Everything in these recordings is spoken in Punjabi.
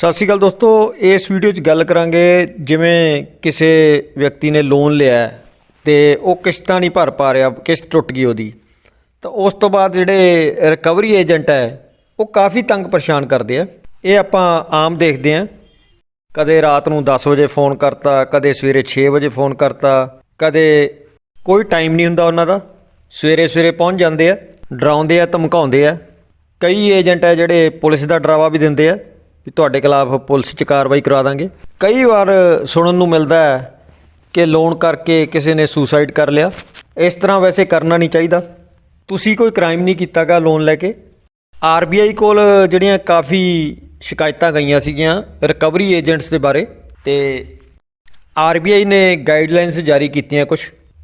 ਸਤਿ ਸ਼੍ਰੀ ਅਕਾਲ ਦੋਸਤੋ, ਇਸ ਵੀਡੀਓ 'ਚ ਗੱਲ ਕਰਾਂਗੇ ਜਿਵੇਂ ਕਿਸੇ ਵਿਅਕਤੀ ਨੇ ਲੋਨ ਲਿਆ ਹੈ ਤੇ ਉਹ ਕਿਸ਼ਤਾਂ ਨਹੀਂ ਭਰ ਪਾ ਰਿਹਾ, ਕਿਸ਼ਤ ਟੁੱਟ ਗਈ ਉਹਦੀ। ਤਾਂ ਉਸ ਤੋਂ ਬਾਅਦ ਜਿਹੜੇ ਰਿਕਵਰੀ ਏਜੰਟ ਹੈ, ਉਹ ਕਾਫੀ ਤੰਗ ਪਰੇਸ਼ਾਨ ਕਰਦੇ ਆ। ਇਹ ਆਪਾਂ ਆਮ ਦੇਖਦੇ ਆ। ਕਦੇ ਰਾਤ ਨੂੰ 10 ਵਜੇ ਫੋਨ ਕਰਤਾ, ਕਦੇ ਸਵੇਰੇ 6 ਵਜੇ ਫੋਨ ਕਰਤਾ, ਕਦੇ ਕੋਈ ਟਾਈਮ ਨਹੀਂ ਹੁੰਦਾ ਉਹਨਾਂ ਦਾ। ਸਵੇਰੇ ਸਵੇਰੇ ਪਹੁੰਚ ਜਾਂਦੇ ਆ, ਡਰਾਉਂਦੇ ਆ, ਧਮਕਾਉਂਦੇ ਆ। ਕਈ ਏਜੰਟ ਹੈ ਜਿਹੜੇ ਪੁਲਿਸ ਦਾ ਡਰਾਵਾ ਵੀ ਦਿੰਦੇ ਆ। ਵੀ ਤੁਹਾਡੇ ਖਿਲਾਫ ਪੁਲਿਸ 'ਚ ਕਾਰਵਾਈ ਕਰਾ ਦਾਂਗੇ। ਕਈ ਵਾਰ ਸੁਣਨ ਨੂੰ ਮਿਲਦਾ ਹੈ ਕਿ ਲੋਨ ਕਰਕੇ ਕਿਸੇ ਨੇ ਸੁਸਾਈਡ ਕਰ ਲਿਆ। ਇਸ ਤਰ੍ਹਾਂ ਵੈਸੇ ਕਰਨਾ ਨਹੀਂ ਚਾਹੀਦਾ। ਤੁਸੀਂ ਕੋਈ ਕ੍ਰਾਈਮ ਨਹੀਂ ਕੀਤਾਗਾ ਲੋਨ ਲੈ ਕੇ। ਆਰਬੀਆਈ ਕੋਲ ਜਿਹੜੀਆਂ ਕਾਫੀ ਸ਼ਿਕਾਇਤਾਂ ਗਈਆਂ ਸੀਗੀਆਂ ਰਿਕਵਰੀ ਏਜੰਟਸ ਦੇ ਬਾਰੇ ਤੇ ਆਰਬੀਆਈ ਨੇ ਗਾਈਡਲਾਈਨਸ ਜਾਰੀ ਕੀਤੀਆਂ ਕੁਝ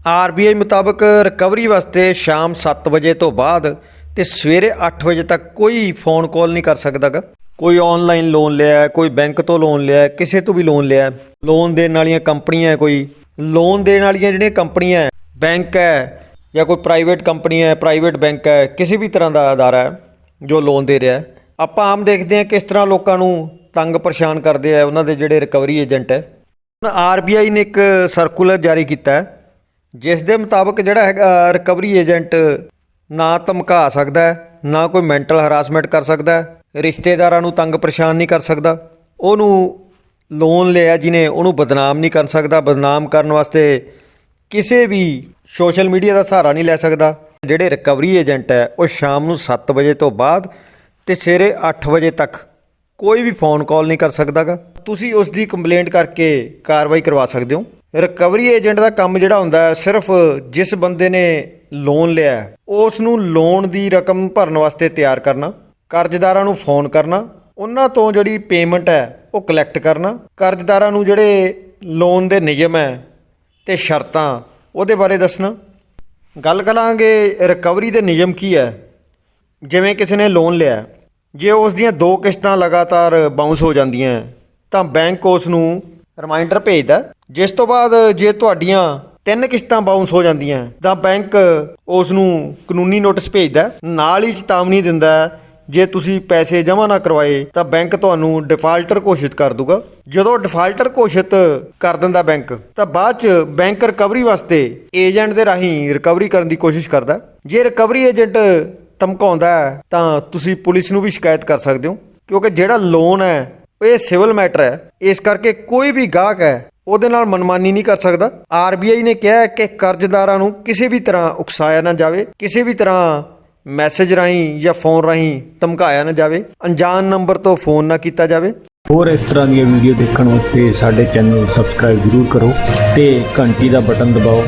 ਆਰਬੀਆਈ ਮੁਤਾਬਕ ਰਿਕਵਰੀ ਵਾਸਤੇ ਸ਼ਾਮ 7 ਵਜੇ ਤੋਂ ਬਾਅਦ ਤੇ ਸਵੇਰੇ 8 ਵਜੇ ਤੱਕ ਕੋਈ ਫੋਨ ਕਾਲ ਨਹੀਂ ਕਰ ਸਕਦਾਗਾ ਕੋਈ ਆਨਲਾਈਨ ਲੋਨ ਲਿਆ, ਕੋਈ ਬੈਂਕ ਤੋਂ ਲੋਨ ਲਿਆ, ਕਿਸੇ ਤੋਂ ਵੀ ਲੋਨ ਲਿਆ। ਲੋਨ ਦੇਣ ਵਾਲੀਆਂ ਕੰਪਨੀਆਂ ਹੈ ਕੋਈ। ਲੋਨ ਦੇਣ ਵਾਲੀਆਂ ਜਿਹੜੀਆਂ ਕੰਪਨੀਆਂ ਹੈ ਬੈਂਕ ਹੈ ਜਾਂ ਕੋਈ ਪ੍ਰਾਈਵੇਟ ਕੰਪਨੀ ਹੈ ਪ੍ਰਾਈਵੇਟ ਬੈਂਕ ਹੈ, ਕਿਸੇ ਵੀ ਤਰ੍ਹਾਂ ਦਾ ਅਦਾਰਾ ਹੈ, ਜੋ ਲੋਨ ਦੇ ਰਿਹਾ ਆਪਾਂ ਆਮ ਦੇਖਦੇ ਹਾਂ ਕਿਸ ਤਰ੍ਹਾਂ ਲੋਕਾਂ ਨੂੰ ਤੰਗ ਪਰੇਸ਼ਾਨ ਕਰਦੇ ਆ ਉਹਨਾਂ ਦੇ ਜਿਹੜੇ ਰਿਕਵਰੀ ਏਜੰਟ ਹੈ। ਹੁਣ ਆਰਬੀਆਈ ਨੇ ਇੱਕ ਸਰਕੂਲਰ ਜਾਰੀ ਕੀਤਾ ਜਿਸ ਦੇ ਮੁਤਾਬਕ ਜਿਹੜਾ ਹੈਗਾ ਰਿਕਵਰੀ ਏਜੰਟ ਨਾ ਧਮਕਾ ਸਕਦਾ ਨਾ ਕੋਈ ਮੈਂਟਲ ਹਰਾਸਮੈਂਟ ਕਰ ਸਕਦਾ ਰਿਸ਼ਤੇਦਾਰਾਂ ਨੂੰ ਤੰਗ ਪਰੇਸ਼ਾਨ ਨਹੀਂ ਕਰ ਸਕਦਾ। ਉਹਨੂੰ ਲੋਨ ਲਿਆ ਜਿਹਨੇ, ਉਹਨੂੰ ਬਦਨਾਮ ਨਹੀਂ ਕਰ ਸਕਦਾ। ਬਦਨਾਮ ਕਰਨ ਵਾਸਤੇ ਕਿਸੇ ਵੀ ਸੋਸ਼ਲ ਮੀਡੀਆ ਦਾ ਸਹਾਰਾ ਨਹੀਂ ਲੈ ਸਕਦਾ। ਜਿਹੜੇ ਰਿਕਵਰੀ ਏਜੰਟ ਹੈ, ਉਹ ਸ਼ਾਮ ਨੂੰ 7 ਵਜੇ ਤੋਂ ਬਾਅਦ ਤੇ ਸਵੇਰੇ 8 ਵਜੇ ਤੱਕ ਕੋਈ ਵੀ ਫੋਨ ਕਾਲ ਨਹੀਂ ਕਰ ਸਕਦਾਗਾ। ਤੁਸੀਂ ਉਸ ਦੀ ਕੰਪਲੇਂਟ ਕਰਕੇ ਕਾਰਵਾਈ ਕਰਵਾ ਸਕਦੇ ਹੋ। ਰਿਕਵਰੀ ਏਜੰਟ ਦਾ ਕੰਮ ਜਿਹੜਾ ਹੁੰਦਾ ਹੈ, ਸਿਰਫ ਜਿਸ ਬੰਦੇ ਨੇ ਲੋਨ ਲਿਆ ਉਸ ਨੂੰ ਲੋਨ ਦੀ ਰਕਮ ਭਰਨ ਵਾਸਤੇ ਤਿਆਰ ਕਰਨਾ। ਕਰਜ਼ਦਾਰਾਂ ਨੂੰ ਫੋਨ ਕਰਨਾ, ਉਹਨਾਂ ਤੋਂ ਜਿਹੜੀ ਪੇਮੈਂਟ ਹੈ, ਉਹ ਕਲੈਕਟ ਕਰਨਾ, ਕਰਜ਼ਦਾਰਾਂ ਨੂੰ ਜਿਹੜੇ ਲੋਨ ਦੇ ਨਿਯਮ ਹੈ ਤੇ ਸ਼ਰਤਾਂ, ਉਹਦੇ ਬਾਰੇ ਦੱਸਣਾ। ਗੱਲ ਕਰਾਂਗੇ ਰਿਕਵਰੀ ਦੇ ਨਿਯਮ ਕੀ ਹੈ। ਜਿਵੇਂ ਕਿਸੇ ਨੇ ਲੋਨ ਲਿਆ, ਜੇ ਉਸ ਦੀਆਂ ਦੋ ਕਿਸ਼ਤਾਂ ਲਗਾਤਾਰ ਬਾਉਂਸ ਹੋ ਜਾਂਦੀਆਂ ਤਾਂ ਬੈਂਕ ਉਸ ਨੂੰ ਰਿਮਾਈਂਡਰ ਭੇਜਦਾ ਜਿਸ ਤੋਂ ਬਾਅਦ ਜੇ ਤੁਹਾਡੀਆਂ ਤਿੰਨ ਕਿਸ਼ਤਾਂ ਬਾਉਂਸ ਹੋ ਜਾਂਦੀਆਂ ਤਾਂ ਬੈਂਕ ਉਸ ਨੂੰ ਕਾਨੂੰਨੀ ਨੋਟਿਸ ਭੇਜਦਾ ਨਾਲ ਹੀ ਚੇਤਾਵਨੀ ਦਿੰਦਾ ਜੇ ਤੁਸੀਂ ਪੈਸੇ ਜਮ੍ਹਾਂ ਨਾ ਕਰਵਾਏ, ਤਾਂ ਬੈਂਕ ਤੁਹਾਨੂੰ ਡਿਫਾਲਟਰ ਘੋਸ਼ਿਤ ਕਰ ਦੂਗਾ। ਜਦੋਂ ਡਿਫਾਲਟਰ ਘੋਸ਼ਿਤ ਕਰ ਦਿੰਦਾ ਬੈਂਕ, ਤਾਂ ਬਾਅਦ ਚ ਬੈਂਕ ਰਿਕਵਰੀ ਵਾਸਤੇ ਏਜੰਟ ਦੇ ਰਾਹੀਂ ਰਿਕਵਰੀ ਕਰਨ ਦੀ ਕੋਸ਼ਿਸ਼ ਕਰਦਾ ਜੇ ਰਿਕਵਰੀ ਏਜੰਟ ਧਮਕਾਉਂਦਾ ਹੈ, ਤਾਂ ਤੁਸੀਂ ਪੁਲਿਸ ਨੂੰ ਵੀ ਸ਼ਿਕਾਇਤ ਕਰ ਸਕਦੇ ਹੋ, ਕਿਉਂਕਿ ਜਿਹੜਾ ਲੋਨ ਹੈ ਇਹ ਸਿਵਲ ਮੈਟਰ ਹੈ। ਇਸ ਕਰਕੇ ਕੋਈ ਵੀ ਗਾਹਕ ਹੈ, ਉਹਦੇ ਨਾਲ ਮਨਮਾਨੀ ਨਹੀਂ ਕਰ ਸਕਦਾ। ਆਰਬੀਆਈ ਨੇ ਕਿਹਾ ਹੈ ਕਿ ਕਰਜ਼ਦਾਰਾਂ ਨੂੰ ਕਿਸੇ ਵੀ ਤਰ੍ਹਾਂ ਉਕਸਾਇਆ ਨਾ ਜਾਵੇ, ਕਿਸੇ ਵੀ ਤਰ੍ਹਾਂ ਮੈਸੇਜ ਰਾਹੀਂ ਜਾਂ ਫੋਨ ਰਾਹੀਂ ਧਮਕਾਇਆ ਨਾ ਜਾਵੇ, ਅਣਜਾਣ ਨੰਬਰ ਤੋਂ ਫੋਨ ਨਾ ਕੀਤਾ ਜਾਵੇ। ਹੋਰ ਇਸ ਤਰ੍ਹਾਂ ਦੀਆਂ ਵੀਡੀਓ ਦੇਖਣ ਵਾਸਤੇ ਸਾਡੇ ਚੈਨਲ ਨੂੰ ਸਬਸਕ੍ਰਾਈਬ ਜ਼ਰੂਰ ਕਰੋ ਤੇ ਘੰਟੀ ਦਾ ਬਟਨ ਦਬਾਓ।